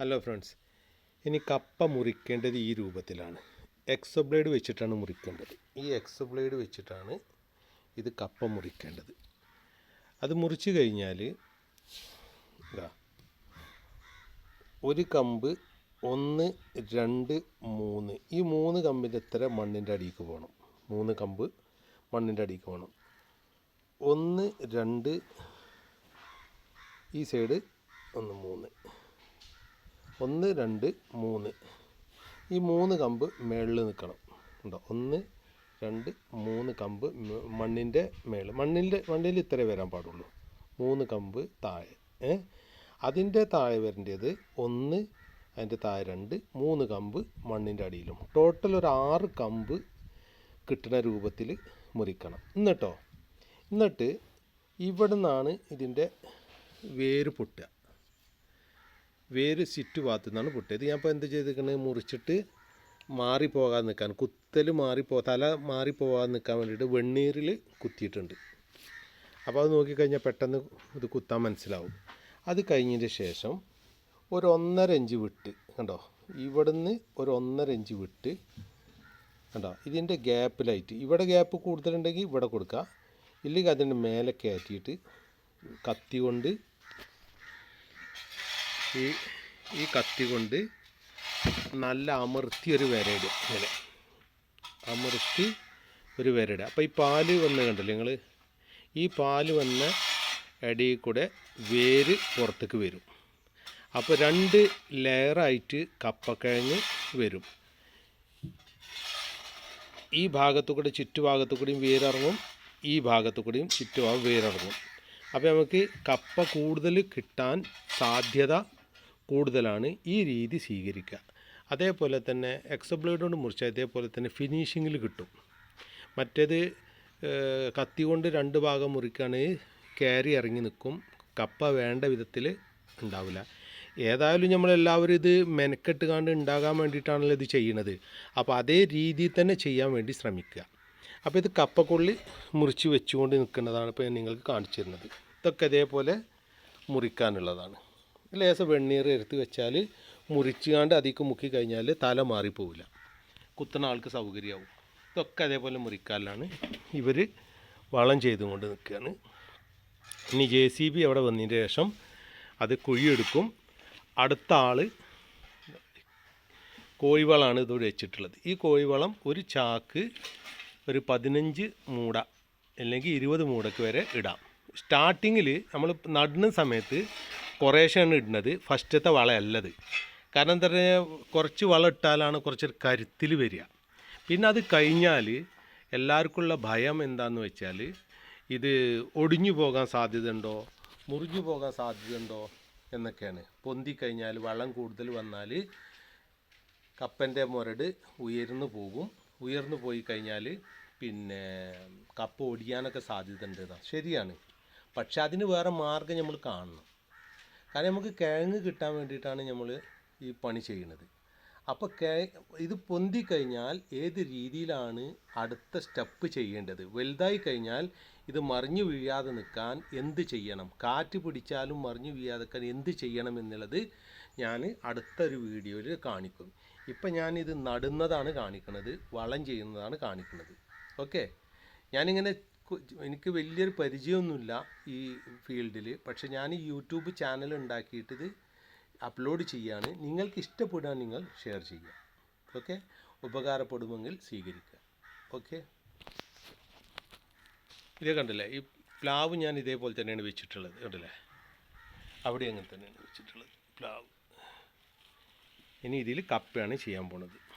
Hello friends ഇനി കപ്പ മുറിക്കേണ്ടത് ഈ രൂപത്തിലാണ്. എക്സോ ബ്ലേഡ് വെച്ചിട്ടാണ് മുറിക്കേണ്ടത്. ഈ എക്സോ ബ്ലേഡ് വെച്ചിട്ടാണ് ഇത് കപ്പ മുറിക്കേണ്ടത്. അത് മുറിച്ച് കഴിഞ്ഞാൽ ഇതാ ഒരു കമ്പ് ഒന്ന് രണ്ട് മൂന്ന്. ഈ മൂന്ന് കമ്പിന്റെ എത്ര മണ്ണിന്റെ അടിയിലേക്ക് പോകണം മൂന്ന് കമ്പ് മണ്ണിന്റെ അടിയിലേക്ക് പോകണം ഒന്ന് രണ്ട് ഈ സൈഡ് ഒന്ന് മൂന്ന്. ഒന്ന് രണ്ട് മൂന്ന്. ഈ മൂന്ന് കമ്പ് മേളിൽ നിൽക്കണം. ഉണ്ടോ? ഒന്ന് രണ്ട് മൂന്ന് കമ്പ് മണ്ണിന്റെ മേളിൽ മണ്ണിന്റെ മണ്ണിൽ ഇത്രേ വരാൻ പാടുള്ളൂ. മൂന്ന് കമ്പ് താഴെ. ഏ? അതിന്റെ താഴെ വരേണ്ടത് ഒന്ന് അതിന്റെ താഴെ രണ്ട് മൂന്ന് കമ്പ് മണ്ണിന്റെ അടിയിലും. ടോട്ടൽ ഒരു ആറ് കമ്പ് കിട്ടുന്ന രൂപത്തിൽ മുറിക്കണം. എന്നിട്ടോ എന്നിട്ട് ഇവിടെ നിന്നാണ് ഇതിന്റെ വേര് പൊട്ടുക. വേര് ചുറ്റു ഭാഗത്തു നിന്നാണ് പൊട്ടിയത്. ഞാൻ ഇപ്പോൾ എന്ത് ചെയ്തിരിക്കണേ? മുറിച്ചിട്ട് മാറിപ്പോകാതെ നിൽക്കാൻ കുത്തൽ മാറിപ്പോ തല മാറിപ്പോകാതെ നിൽക്കാൻ വേണ്ടിയിട്ട് വെണ്ണീരിൽ കുത്തിയിട്ടുണ്ട്. അപ്പോൾ അത് നോക്കിക്കഴിഞ്ഞാൽ പെട്ടെന്ന് ഇത് കുത്താൻ മനസ്സിലാവും. അത് കഴിഞ്ഞതിന് ശേഷം ഒരു ഒന്നര ഇഞ്ച് വിട്ട് കണ്ടോ? ഇവിടുന്ന് ഒരു ഒന്നര ഇഞ്ച് വിട്ട് കണ്ടോ? ഇതിന്റെ ഗ്യാപ്പിലായിട്ട് ഇവിടെ ഗ്യാപ്പ് കൂടുതലുണ്ടെങ്കിൽ ഇവിടെ കൊടുക്കുക. ഇല്ലെങ്കിൽ അതിന്റെ മേലെ കയറ്റിയിട്ട് കത്തി കൊണ്ട് ഈ ഈ കത്തി കൊണ്ട് നല്ല അമർത്തി ഒരു വരയിടുക ഇങ്ങനെ. അമർത്തി ഒരു വരയിടുക അപ്പോൾ ഈ പാൽ വന്ന് കണ്ടല്ലോ നിങ്ങൾ ഈ പാൽ വന്ന ഇടയിൽ കൂടെ വേര് പുറത്തേക്ക് വരും. അപ്പോൾ രണ്ട് ലെയറായിട്ട് കപ്പക്കിഴങ്ങ് വരും. ഈ ഭാഗത്തു കൂടെ ചുറ്റുഭാഗത്തു കൂടിയും വേരിറങ്ങും. ഈ ഭാഗത്തു കൂടിയും ചുറ്റുഭാഗം വേരിറങ്ങും. അപ്പോൾ നമുക്ക് കപ്പ കൂടുതൽ കിട്ടാൻ സാധ്യത കൂടുതലാണ് ഈ രീതി സ്വീകരിക്കുക. അതേപോലെ തന്നെ എക്സബ്ലേഡ് കൊണ്ട് മുറിച്ചാൽ ഇതേപോലെ തന്നെ ഫിനിഷിങ്ങിൽ കിട്ടും. മറ്റേത് കത്തി കൊണ്ട് രണ്ട് ഭാഗം മുറിക്കുകയാണെങ്കിൽ കയറി ഇറങ്ങി നിൽക്കും. കപ്പ വേണ്ട വിധത്തിൽ ഉണ്ടാവില്ല. ഏതായാലും നമ്മളെല്ലാവരും ഇത് മെനക്കെട്ട് കാണ്ട് ഉണ്ടാകാൻ വേണ്ടിയിട്ടാണല്ലോ ഇത് ചെയ്യണത്. അപ്പോൾ അതേ രീതിയിൽ തന്നെ ചെയ്യാൻ വേണ്ടി ശ്രമിക്കുക. അപ്പോൾ ഇത് കപ്പക്കൊള്ളി മുറിച്ച് വെച്ചുകൊണ്ട് നിൽക്കുന്നതാണ് ഇപ്പോൾ നിങ്ങൾക്ക് കാണിച്ചിരുന്നത് ഇതൊക്കെ ഇതേപോലെ മുറിക്കാനുള്ളതാണ്. ലേശം വെണ്ണീർ എടുത്ത് വെച്ചാൽ മുറിച്ചുകാണ്ട് അതിക്ക് മുക്കി കഴിഞ്ഞാൽ തല മാറിപ്പോവില്ല. കുത്തുന്ന ആൾക്ക് സൗകര്യമാവും. ഇതൊക്കെ അതേപോലെ മുറിക്കാലാണ് ഇവർ വളം ചെയ്തുകൊണ്ട് നിൽക്കുകയാണ് ഇനി ജെ സി ബി അവിടെ വന്നതിന് ശേഷം അത് കുഴിയെടുക്കും. അടുത്ത ആൾ കോഴിവളമാണ് ഇതോടെ വെച്ചിട്ടുള്ളത്. ഈ കോഴിവളം ഒരു ചാക്ക് ഒരു പതിനഞ്ച് മൂട അല്ലെങ്കിൽ ഇരുപത് മൂടക്ക് വരെ ഇടാം. സ്റ്റാർട്ടിങ്ങിൽ നമ്മൾ നടുന്ന സമയത്ത് കുറേശ്ശെയാണ് ഇടുന്നത്. ഫസ്റ്റത്തെ വളയല്ലത്. കാരണം എന്താ പറയുക കുറച്ച് വളം ഇട്ടാലാണ് കുറച്ചൊരു കരുത്തിൽ വരിക. പിന്നെ അത് കഴിഞ്ഞാൽ എല്ലാവർക്കുള്ള ഭയം എന്താന്ന് വെച്ചാൽ ഇത് ഒടിഞ്ഞു പോകാൻ സാധ്യതയുണ്ടോ? മുറിഞ്ഞു പോകാൻ സാധ്യതയുണ്ടോ? എന്നൊക്കെയാണ്. പൊന്തി കഴിഞ്ഞാൽ വളം കൂടുതൽ വന്നാൽ കപ്പന്റെ മുരട് ഉയർന്നു പോകും. ഉയർന്നു പോയി കഴിഞ്ഞാൽ പിന്നെ കപ്പ് ഒടിയാനൊക്കെ സാധ്യത ഉണ്ട് ശരിയാണ്. പക്ഷെ അതിന് വേറെ മാർഗം നമ്മൾ കാണണം. കാരണം നമുക്ക് കിഴങ്ങ് കിട്ടാൻ വേണ്ടിയിട്ടാണ് നമ്മൾ ഈ പണി ചെയ്യുന്നത്. അപ്പോൾ കേ ഇത് പൊന്തി കഴിഞ്ഞാൽ ഏത് രീതിയിലാണ് അടുത്ത സ്റ്റെപ്പ് ചെയ്യേണ്ടത്? വലുതായി കഴിഞ്ഞാൽ ഇത് മറിഞ്ഞു വീഴാതെ നിൽക്കാൻ എന്ത് ചെയ്യണം? കാറ്റ് പിടിച്ചാലും മറിഞ്ഞു വീഴാതെ നിൽക്കാൻ എന്ത് ചെയ്യണം എന്നുള്ളത് ഞാൻ അടുത്തൊരു വീഡിയോയിൽ കാണിക്കും. ഇപ്പം ഞാനിത് നടുന്നതാണ് കാണിക്കുന്നത് വളം ചെയ്യുന്നതാണ് കാണിക്കുന്നത്. ഓക്കെ? ഞാനിങ്ങനെ എനിക്ക് വലിയൊരു പരിചയമൊന്നുമില്ല ഈ ഫീൽഡിൽ. പക്ഷെ ഞാൻ യൂട്യൂബ് ചാനൽ ഉണ്ടാക്കിയിട്ട് ഇത് അപ്ലോഡ് ചെയ്യാണ്. നിങ്ങൾക്ക് ഇഷ്ടപ്പെടാൻ നിങ്ങൾ ഷെയർ ചെയ്യുക. ഓക്കെ? ഉപകാരപ്പെടുമെങ്കിൽ സ്വീകരിക്കുക. ഓക്കെ? ഇത് കണ്ടില്ലേ? ഈ പ്ലാവ് ഞാൻ ഇതേപോലെ തന്നെയാണ് വെച്ചിട്ടുള്ളത്. കണ്ടില്ലേ? അവിടെ അങ്ങനെ തന്നെയാണ് വെച്ചിട്ടുള്ളത്. പ്ലാവ്. ഇനി ഇതിൽ കപ്പയാണ് ചെയ്യാൻ പോണത്.